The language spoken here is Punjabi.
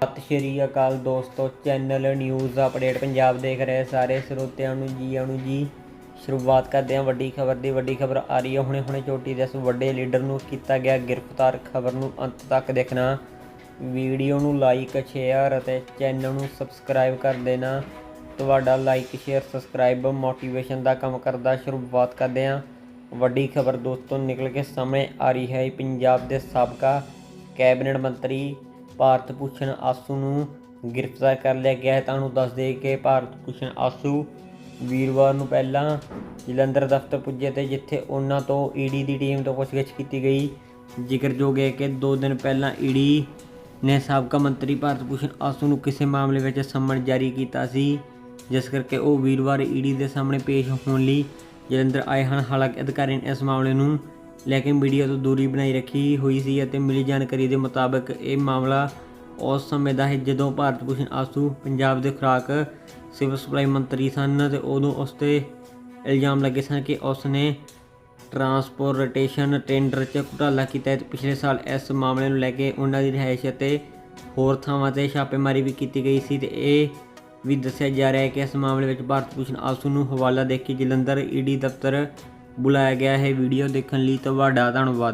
ਸਤਿ ਸ਼੍ਰੀ ਅਕਾਲ ਦੋਸਤੋ, ਚੈਨਲ ਨਿਊਜ਼ ਅਪਡੇਟ ਪੰਜਾਬ ਦੇਖ ਰਹੇ ਸਾਰੇ ਸਰੋਤਿਆਂ ਨੂੰ ਜੀ ਆਣੂ ਜੀ। ਸ਼ੁਰੂਆਤ ਕਰਦੇ ਹਾਂ ਵੱਡੀ ਖਬਰ ਦੀ, ਵੱਡੀ ਖਬਰ ਆ ਰਹੀ ਹੈ। ਹੁਣੇ ਹੁਣੇ ਚੋਟੀ ਦੇ ਇਸ ਵੱਡੇ ਲੀਡਰ ਨੂੰ ਕੀਤਾ ਗਿਆ ਗ੍ਰਿਫਤਾਰ। ਖਬਰ ਨੂੰ ਅੰਤ ਤੱਕ ਦੇਖਣਾ। ਵੀਡੀਓ ਨੂੰ ਲਾਈਕ, ਸ਼ੇਅਰ ਅਤੇ ਚੈਨਲ ਨੂੰ ਸਬਸਕ੍ਰਾਈਬ ਕਰ ਦੇਣਾ। ਤੁਹਾਡਾ ਲਾਈਕ, ਸ਼ੇਅਰ, ਸਬਸਕ੍ਰਾਈਬ ਮੋਟੀਵੇਸ਼ਨ ਦਾ ਕੰਮ ਕਰਦਾ। ਸ਼ੁਰੂਆਤ ਕਰਦੇ ਹਾਂ। ਵੱਡੀ ਖਬਰ ਦੋਸਤੋ, ਨਿਕਲ ਕੇ ਸਾਹਮਣੇ ਆ ਰਹੀ ਹੈ ਪੰਜਾਬ ਦੇ ਸਾਬਕਾ ਕੈਬਨਿਟ ਮੰਤਰੀ ਭਾਰਤ ਭੂਸ਼ਣ ਆਸੂ ਨੂੰ ਗ੍ਰਿਫਤਾਰ ਕਰ ਲਿਆ ਗਿਆ ਹੈ। ਤੁਹਾਨੂੰ ਦੱਸ ਦੇ ਕਿ ਭਾਰਤ ਭੂਸ਼ਣ ਆਸੂ ਵੀਰਵਾਰ ਨੂੰ ਪਹਿਲਾਂ ਜਲੰਧਰ ਦਫ਼ਤਰ ਪੁੱਜੇ ਤੇ ਜਿੱਥੇ ਉਹਨਾਂ ਤੋਂ ਈਡੀ ਦੀ ਟੀਮ ਤੋਂ ਪੁੱਛਗਿੱਛ ਕੀਤੀ ਗਈ। ਜ਼ਿਕਰਯੋਗ ਹੈ ਕਿ 2 ਦਿਨ ਪਹਿਲਾਂ ਈਡੀ ਨੇ ਸਾਬਕਾ ਮੰਤਰੀ ਭਾਰਤ ਭੂਸ਼ਣ ਆਸੂ ਨੂੰ ਕਿਸੇ ਮਾਮਲੇ ਵਿੱਚ ਸੰਮਨ ਜਾਰੀ ਕੀਤਾ ਸੀ, ਜਿਸ ਕਰਕੇ ਉਹ ਵੀਰਵਾਰ ਈਡੀ ਦੇ ਸਾਹਮਣੇ ਪੇਸ਼ ਹੋਣ ਲਈ ਜਲੰਧਰ ਆਏ ਹਨ। ਹਾਲਾਂਕਿ ਅਧਿਕਾਰੀ ਨੇ ਇਸ ਮਾਮਲੇ ਨੂੰ ਲੈ ਕੇ ਮੀਡੀਆ ਤੋਂ ਦੂਰੀ ਬਣਾਈ ਰੱਖੀ ਹੋਈ ਸੀ ਅਤੇ ਮਿਲੀ ਜਾਣਕਾਰੀ ਦੇ ਮੁਤਾਬਕ ਇਹ ਮਾਮਲਾ ਉਸ ਸਮੇਂ ਦਾ ਹੈ ਜਦੋਂ ਭਾਰਤ ਭੂਸ਼ਣ ਆਸੂ ਪੰਜਾਬ ਦੇ ਖੁਰਾਕ ਸਿਵਲ ਸਪਲਾਈ ਮੰਤਰੀ ਸਨ ਤੇ ਉਦੋਂ ਉਸ ਤੇ ਇਲਜ਼ਾਮ ਲੱਗੇ ਸਨ ਕਿ ਉਸ ਨੇ ਟਰਾਂਸਪੋਰਟੇਸ਼ਨ ਟੈਂਡਰ 'ਚ ਘੁਟਾਲਾ ਕੀਤਾ ਹੈ ਤੇ ਪਿਛਲੇ ਸਾਲ ਇਸ ਮਾਮਲੇ ਨੂੰ ਲੈ ਕੇ ਉਹਨਾਂ ਦੀ ਰਿਹਾਇਸ਼ ਅਤੇ ਹੋਰ ਥਾਵਾਂ ਤੇ ਛਾਪੇਮਾਰੀ ਵੀ ਕੀਤੀ ਗਈ ਸੀ ਤੇ ਇਹ ਵੀ ਦੱਸਿਆ ਜਾ ਰਿਹਾ ਹੈ ਕਿ ਇਸ ਮਾਮਲੇ ਵਿੱਚ ਭਾਰਤ ਭੂਸ਼ਣ ਆਸੂ ਨੂੰ ਹਵਾਲਾ ਦੇ ਕੇ ਜਲੰਧਰ ਈਡੀ ਦਫ਼ਤਰ ਬੁਲਾਇਆ ਗਿਆ ਹੈ ਵੀਡੀਓ ਦੇਖਣ ਲਈ ਤੁਹਾਡਾ ਧੰਨਵਾਦ।